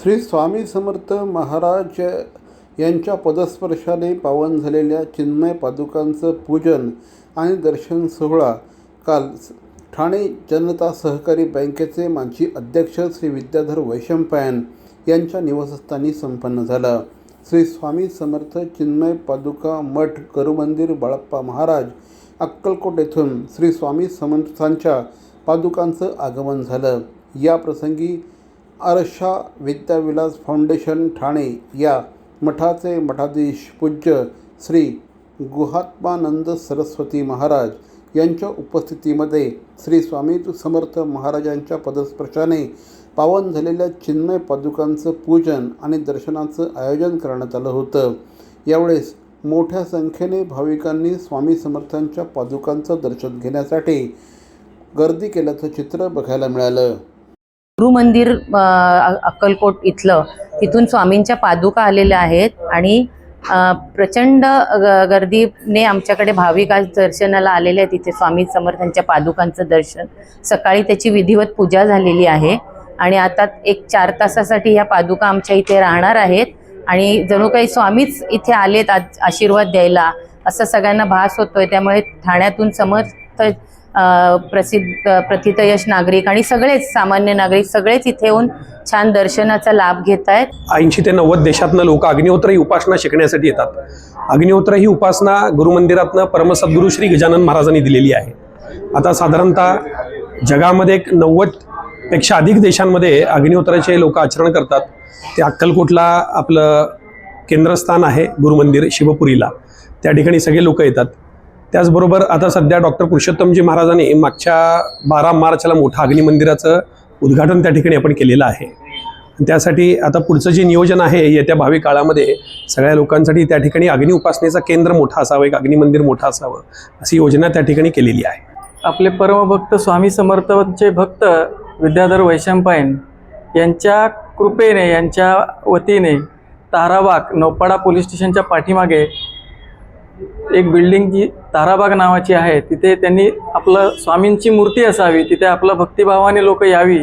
श्री स्वामी समर्थ महाराज यांच्या पदस्पर्शाने पावन झालेल्या चिन्मय पादुकांचं पूजन आणि दर्शन सोहळा. काल ठाणे जनता सहकारी बँकेचे माजी अध्यक्ष श्री विद्याधर वैशंपायन यांच्या निवासस्थानी संपन्न झाला. श्री स्वामी समर्थ चिन्मय पादुका मठ गुरुमंदिर बाळप्पा महाराज अक्कलकोट येथून श्री स्वामी समर्थांच्या पादुकांचं आगमन झालं. या प्रसंगी आरशा विद्याविलास फाउंडेशन ठाणे या मठाचे मठाधीश पूज्य श्री गुहात्मानंद सरस्वती महाराज यांच्या उपस्थितीमध्ये श्री स्वामी समर्थ महाराजांच्या पदस्पर्शाने पावन झालेल्या चिन्मय पादुकांचं पूजन आणि दर्शनाचं आयोजन करण्यात आलं होतं. यावेळेस मोठ्या संख्येने भाविकांनी स्वामी समर्थांच्या पादुकांचं दर्शन घेण्यासाठी गर्दी केल्याचं चित्र बघायला मिळालं. गुरु मंदिर अक्कलकोट इथलं तिथून स्वामींच्या पादुका आलेल्या आहेत आणि प्रचंड गर्दीने आमच्याकडे भाविक आज दर्शनाला आलेले आहेत. तिथे स्वामी समर्थांच्या पादुकांचं दर्शन. सकाळी त्याची विधिवत पूजा झालेली आहे आणि आता एक चार तासासाठी ह्या पादुका आमच्या इथे राहणार आहेत आणि जणू काही स्वामीच इथे आलेत आज आशीर्वाद द्यायला. असं सगळ्यांना भास होतोय. त्यामुळे ठाण्यातून समर्थ प्रसिद्ध प्रतितयश नागरिक आणि सगळेच सामान्य नागरिक सगळेच इथे येऊन छान दर्शनाचा लाभ घेत आहेत. ऐंशी ते नव्वद देशातनं लोक अग्निहोत्र ही उपासना शिकण्यासाठी येतात. अग्निहोत्र ही उपासना गुरुमंदिरातनं परमसद्गुरू श्री गजानन महाराजांनी दिलेली आहे. आता साधारणतः जगामध्ये एक नव्वदपेक्षा अधिक देशांमध्ये अग्निहोत्राचे लोक आचरण करतात. ते अक्कलकोटला आपलं केंद्रस्थान आहे गुरुमंदिर शिवपुरीला. त्या ठिकाणी सगळे लोक येतात. त्याचबरोबर आता सध्या डॉक्टर पुरुषोत्तमजी महाराजांनी मागच्या बारा मार्चला मोठं अग्निमंदिराचं उद्घाटन त्या ठिकाणी आपण केलेलं आहे. त्यासाठी आता पुढचं जे नियोजन आहे येत्या भावी काळामध्ये सगळ्या लोकांसाठी त्या ठिकाणी अग्नि उपासनेचं केंद्र मोठं असावं एक अग्निमंदिर मोठं असावं अशी योजना त्या ठिकाणी केलेली आहे. आपले परमभक्त स्वामी समर्थांचे भक्त विद्याधर वैशंपायन यांच्या कृपेने यांच्या वतीने ताराबाग नौपाडा पोलीस स्टेशनच्या पाठीमागे एक बिल्डिंग जी ताराबाग नावाची आहे. तिथे त्यांनी आपलं स्वामींची मूर्ती असावी तिथे आपलं भक्तिभावाने लोक यावी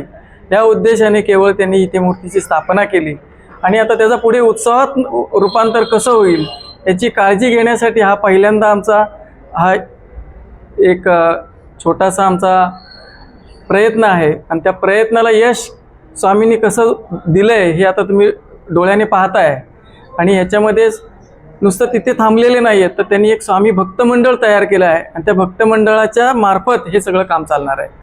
या उद्देशाने केवळ त्यांनी इथे मूर्तीची स्थापना केली. आणि आता त्याचा पुढे उत्सवात रूपांतर कसं होईल याची काळजी घेण्यासाठी हा पहिल्यांदा आमचा हा एक छोटासा आमचा प्रयत्न आहे. आणि त्या प्रयत्नाला यश स्वामींनी कसं दिलं आहे हे आता तुम्ही डोळ्याने पाहताय. आणि ह्याच्यामध्येच नुसतं तिथे थांबलेले नाही आहेत तर त्यांनी एक स्वामी भक्त मंडळ तयार केलं आहे. आणि त्या भक्त मंडळाच्या मार्फत हे सगळं काम चालणार आहे.